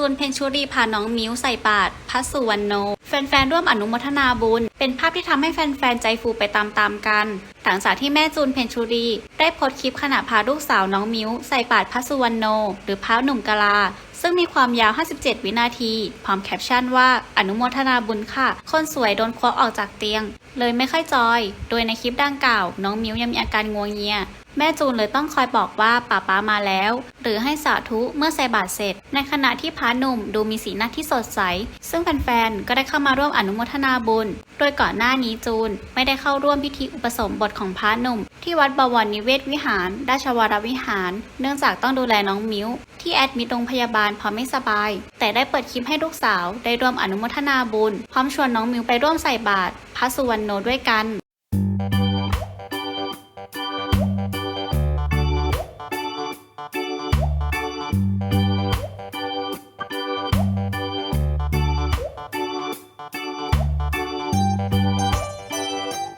จูน เพนชุรีพาน้องมิ้วใส่บาตรพัสสุวรรณโน แฟนๆ ร่วมอนุโมทนาบุญ เป็นภาพที่ทำให้แฟนๆ ใจฟูไปตามๆ กัน หลังจากที่แม่จูน เพนชุรี ได้โพสต์คลิปขณะพาลูกสาวน้องมิ้วใส่บาตรพัสสุวรรณโน หรือพระหนุ่มกะลา ซึ่งมีความยาว 57 วินาที พร้อมแคปชั่นว่าอนุโมทนาบุญค่ะ คนสวยโดนควักออกจากเตียง เลยไม่ค่อยจอย โดยในคลิปดังกล่าว น้องมิ้วยังมีอาการงวงเงีย แม่จูนเลยต้องคอยบอกว่าป้าป้ามาแล้ว หรือให้สาธุเมื่อใส่บาตรเสร็จ ในขณะที่พระหนุ่มดูมีสีหน้าที่สดใส ซึ่งแฟนๆ ก็ได้เข้ามาร่วมอนุโมทนาบุญ โดยก่อนหน้านี้จูนไม่ได้เข้าร่วมพิธีอุปสมบทของพระหนุ่ม ที่วัดบวรนิเวศวิหาร ราชวรวิหาร เนื่องจากต้องดูแลน้องมิ้วที่แอดมิดโรงพยาบาลเพราะไม่สบาย แต่ได้เปิดคลิปให้ลูกสาว ได้ร่วมอนุโมทนาบุญ พร้อมชวนน้องมิวไปร่วมใส่บาตรพระสุวรรณโนด้วยกัน